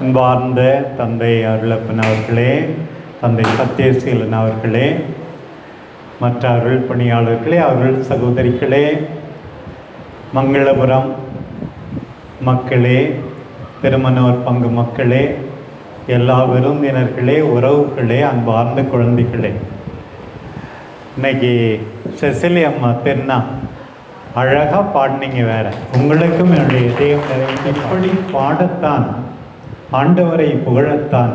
அன்பார்ந்த தந்தை அருளப்பன் அவர்களே தந்தை சத்யசீலன் அவர்களே மற்ற அருள் பணியாளர்களே அருள் சகோதரிகளே மங்களபுரம் மக்களே திருமணவர் பங்கு மக்களே எல்லா விருந்தினர்களே உறவுகளே அன்பார்ந்த குழந்தைகளே. இன்னைக்கு செசிலி அம்மா தென்னா அழகாக பாடினீங்க வேற. உங்களுக்கும் என்னுடைய இதயம் நிறைய இப்படி பாடத்தான் ஆண்டவரை புகழத்தான்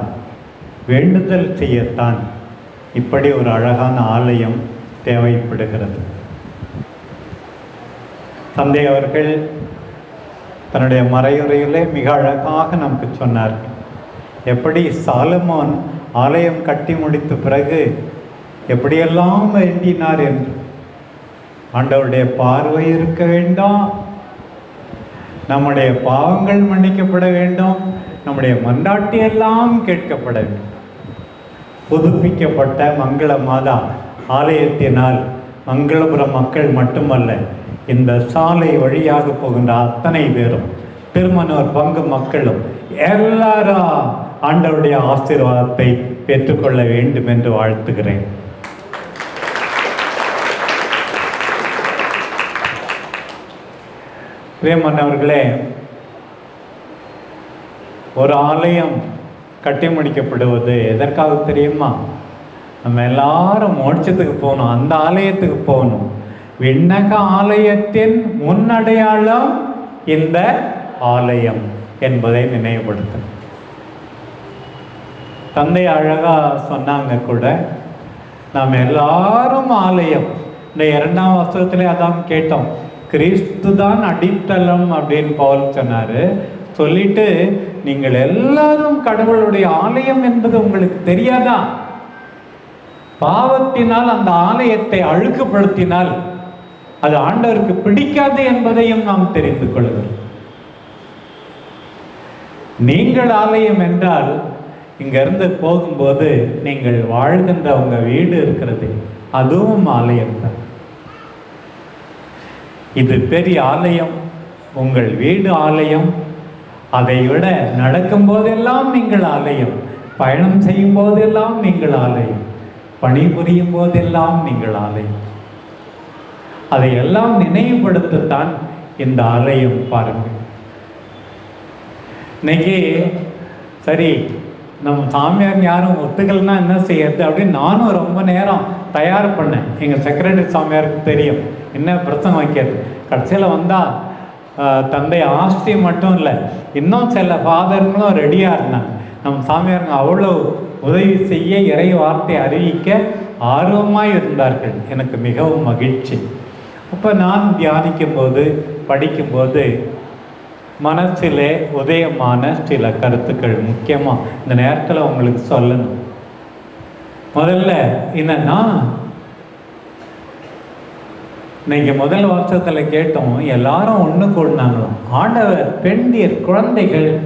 வேண்டுதல் செய்யத்தான். இப்படி ஒரு அழகான ஆலயம் தேவைப்படுகிறது. தந்தை அவர்கள் தன்னுடைய மறையுறையிலே மிக அழகாக நமக்கு சொன்னார். எப்படி சாலமோன் ஆலயம் கட்டி முடித்த பிறகு எப்படியெல்லாம் வேண்டினார் என்று. ஆண்டவருடைய பார்வை இருக்க வேண்டாம். நம்முடைய பாவங்கள் மன்னிக்கப்பட வேண்டும். நம்முடைய மன்றாட்டி எல்லாம் கேட்கப்பட வேண்டும். புதுப்பிக்கப்பட்ட மங்கள மாதா ஆலயத்தினால் மங்களபுரம் மக்கள் மட்டுமல்ல இந்த சாலை வழியாக போகின்ற அத்தனை பேரும் திருமணவர் பங்கு மக்களும் எல்லாரும் ஆண்டவருடைய ஆசீர்வாதத்தை பெற்றுக்கொள்ள வேண்டும் என்று வாழ்த்துகிறேன். பிரியமானவர்களே அவர்களே ஒரு ஆலயம் கட்டி முடிக்கப்படுவது எதற்காக தெரியுமா? நம்ம எல்லாரும் மோட்சத்துக்கு போகணும் அந்த ஆலயத்துக்கு போகணும். விண்ணக ஆலயத்தின் முன்னடையாளம் இந்த ஆலயம் என்பதை நினைவுபடுத்தணும் தந்தை அழகா சொன்னாங்க கூட நாம் எல்லாரும் ஆலயம். இந்த இரண்டாம் வருஷத்துல அதான் கேட்டோம். கிறிஸ்து தான் அடித்தளம் அப்படின்னு பவுல் சொன்னார். சொல்லிட்டு நீங்கள் எல்லாரும் கடவுளுடைய ஆலயம் என்பது உங்களுக்கு தெரியாதா? பாவத்தினால் அந்த ஆலயத்தை அழுக்குப்படுத்தினால் அது ஆண்டவருக்கு பிடிக்காது என்பதையும் நாம் தெரிந்து கொள்கிறோம். நீங்கள் ஆலயம் என்றால் இங்கிருந்து போகும்போது நீங்கள் வாழ்கின்ற உங்கள் வீடு இருக்கிறது. அதுவும் ஆலயம் தான் இது பெரிய ஆலயம் உங்கள் வீடு ஆலயம். அதை விட நடக்கும் போதெல்லாம் நீங்கள் ஆலயம் பயணம் செய்யும் போதெல்லாம் நீங்கள் ஆலயம் பணிபுரியும் போதெல்லாம் நீங்கள் ஆலயம். அதை எல்லாம் நினைவுபடுத்தத்தான் இந்த ஆலயம் பாருங்கள் இன்னைக்கு சரி நம்ம சாமியார் யாரும் ஒத்துக்கலைன்னா என்ன செய்யறது அப்படின்னு நானும் ரொம்ப நேரம் தயார் பண்ணேன். எங்கள் செக்ரட்டரி சாமியாருக்கு தெரியும். என்ன பிரச்சனை வைக்கிறது கடைசியில் வந்தால் தந்தை ஆஸ்தி மட்டும் இல்லை இன்னும் சில ஃபாதருங்களும் ரெடியாக இருந்தாங்க. நம்ம சாமியாருங்க அவ்வளோ உதவி செய்ய இறை வார்த்தை அறிவிக்க ஆர்வமாக இருந்தார்கள். எனக்கு மிகவும் மகிழ்ச்சி. அப்போ நான் தியானிக்கும் போது படிக்கும்போது மனசிலே உதயமான சில கருத்துக்கள் முக்கியமாக இந்த நேரத்தில் உங்களுக்கு சொல்லணும். முதல்ல என்னன்னா இன்னைக்கு முதல் வருஷத்தில் கேட்டோம் எல்லாரும் ஒன்று கூடினாங்களாம் ஆண்டவர் பெண்டியர் குழந்தைகள்.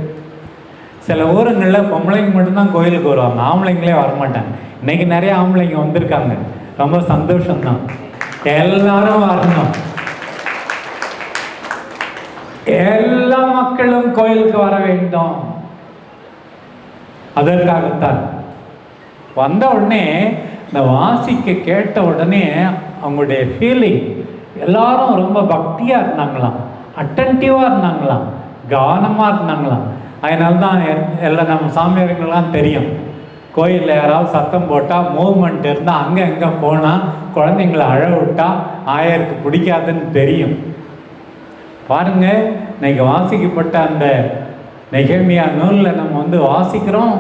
சில ஊருங்களில் பொம்பளைங்க மட்டும்தான் கோயிலுக்கு வருவாங்க. ஆம்பளைங்களே வரமாட்டாங்க. இன்னைக்கு நிறைய ஆம்பளைங்க வந்திருக்காங்க. ரொம்ப சந்தோஷம்தான். எல்லாரும் வரணும். எல்லா மக்களும் கோயிலுக்கு வர வேண்டும். அதற்காகத்தான். வந்த உடனே இந்த வாசிக்க கேட்ட உடனே அவங்களுடைய ஃபீலிங் எல்லாரும் ரொம்ப பக்தியாக இருந்தாங்களாம். அட்டன்டிவாக இருந்தாங்களாம். கவனமாக இருந்தாங்களாம். அதனால தான் எல்லாம் நம்ம சாமியார்கள்லாம் தெரியும். கோயிலில் யாராவது சத்தம் போட்டால் மூவ்மெண்ட் இருந்தால் அங்கே எங்கே போனால் குழந்தைங்கள அழ விட்டால் ஆயருக்கு பிடிக்காதுன்னு தெரியும். பாருங்க இன்னைக்கு வாசிக்கப்பட்ட அந்த நெகமியா நூலில் நம்ம வந்து வாசிக்கிறோம்.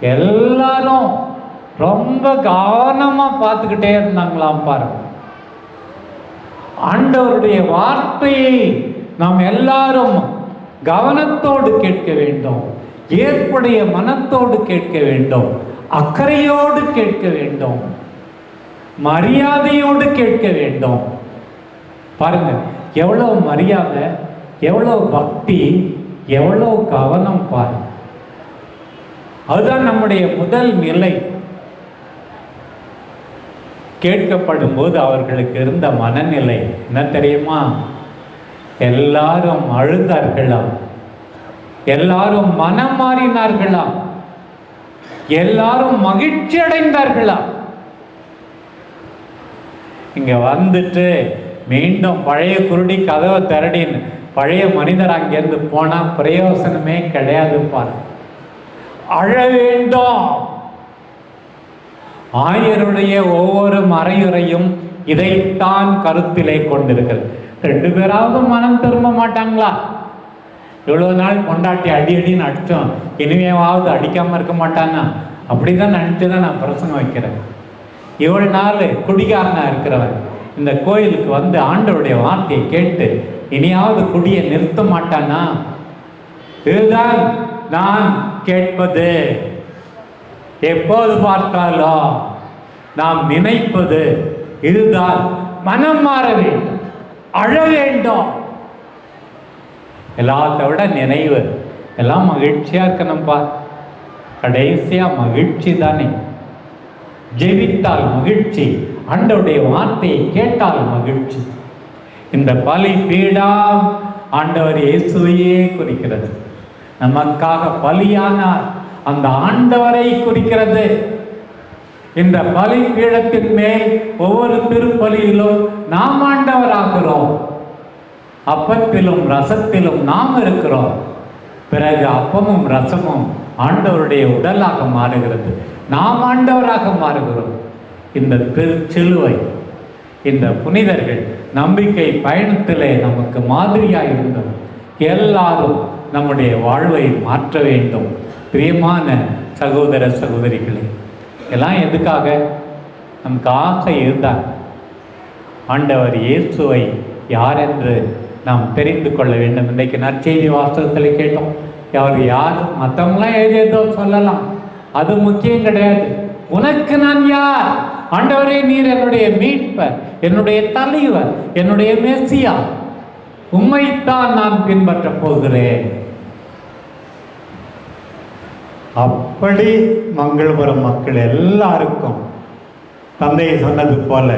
எல்லாரும் ரொம்ப கவனமாக பார்த்துக்கிட்டே இருந்தாங்களாம் பாருங்க ஆண்டவருடைய வார்த்தையை நாம் எல்லாரும் கவனத்தோடு கேட்க வேண்டும். ஏற்புடைய மனத்தோடு கேட்க வேண்டும். அக்கறையோடு கேட்க வேண்டும். மரியாதையோடு கேட்க வேண்டும். பாருங்க எவ்வளோ மரியாதை எவ்வளோ பக்தி எவ்வளோ கவனம் பாருங்க. அதுதான் நம்முடைய முதல் நிலை. கேட்கப்படும் போது அவர்களுக்கு இருந்த மனநிலை என்ன தெரியுமா? எல்லாரும் அழுந்தார்களாம் எல்லாரும் மனம் மாறினார்களா எல்லாரும் மகிழ்ச்சி அடைந்தார்களா இங்க வந்துட்டு மீண்டும் பழைய குருடி கதவை திரடின்னு பழைய மனிதர் அங்கேருந்து போனா பிரயோசனமே கிடையாது பாரு அழ வேண்டும். ஆயருடைய ஒவ்வொரு மறையுறையும் இதைத்தான் கருத்திலே கொண்டிருக்கிறது. ரெண்டு பேராவது மனம் திரும்ப மாட்டாங்களா? இவ்வளவு நாள் கொண்டாட்டி அடி அடின்னு அடித்தோம் இனிமேவாவது அடிக்காம இருக்க மாட்டானா? அப்படிதான் நினச்சி தான் நான் பிரசங்கம் வைக்கிறேன். இவ்வளவு நாள் குடிகாரனாக இருக்கிறவன் இந்த கோயிலுக்கு வந்து ஆண்டவருடைய வார்த்தையை கேட்டு இனியாவது குடியை நிறுத்த மாட்டானா? இதுதான் நான் கேட்பது. எப்போது பார்த்தாலும் நாம் நினைப்பது இதுதான். மனம் மாற வேண்டும். அழ வேண்டும். எல்லாத்த விட நினைவு. எல்லாம் மகிழ்ச்சியா இருக்கணும்ப்பா கடைசியா மகிழ்ச்சி தானே. ஜெபித்தால் மகிழ்ச்சி. ஆண்டவுடைய வார்த்தையை கேட்டால் மகிழ்ச்சி. இந்த பலி பீடம் ஆண்டவர் இயேசுவையே குறிக்கிறது. நமக்காக பலியானார். அந்த ஆண்டவரை குறிக்கிறது. இந்த பலி பீடத்தின் மேல் ஒவ்வொரு திருப்பலியிலும் நாம் ஆண்டவராகிறோம். அப்பத்திலும் ரசத்திலும் நாம் இருக்கிறோம். பிறகு அப்பமும் ரசமும் ஆண்டவருடைய உடலாக மாறுகிறது. நாம் ஆண்டவராக மாறுகிறோம். இந்த திருச்சிலுவை இந்த புனிதர்கள் நம்பிக்கை பயணத்திலே நமக்கு மாதிரியாக இருந்தது எல்லாரும் நம்முடைய வாழ்வை மாற்ற வேண்டும். பிரியமான சகோதர சகோதரிகளே எல்லாம் எதுக்காக? நமக்கு ஆசை இருந்தால் ஆண்டவர் இயேசுவை யார் என்று நாம் தெரிந்து கொள்ள வேண்டும். இன்றைக்கு நற்செய்தி வாசகத்தில் கேட்டோம் அவர் யார்? மற்றவங்களாம் ஏதேதோ சொல்லலாம். அது முக்கியம் கிடையாது. உனக்கு நான் யார்? ஆண்டவரே நீர் என்னுடைய மீட்பர் என்னுடைய தலைவர் என்னுடைய மேசியா. உண்மைத்தான் நான் பின்பற்றப் போகிறேன். அப்படி மங்களபுரம் மக்கள் எல்லாருக்கும் தந்தை சொன்னது போல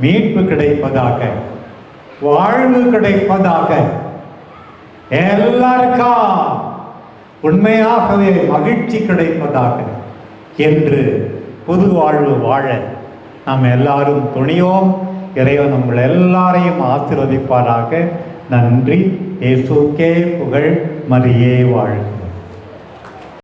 மீட்பு கிடைப்பதாக வாழ்வு கிடைப்பதாக எல்லாருக்கா உண்மையாகவே மகிழ்ச்சி கிடைப்பதாக என்று புது வாழ்வு வாழ நாம் எல்லாரும் துணியோம் இறைவன் உங்கள் எல்லாரையும் ஆசிர்வதிப்பாராக. நன்றி. இயேசுக்கே புகழ். மரியே வாழ்க.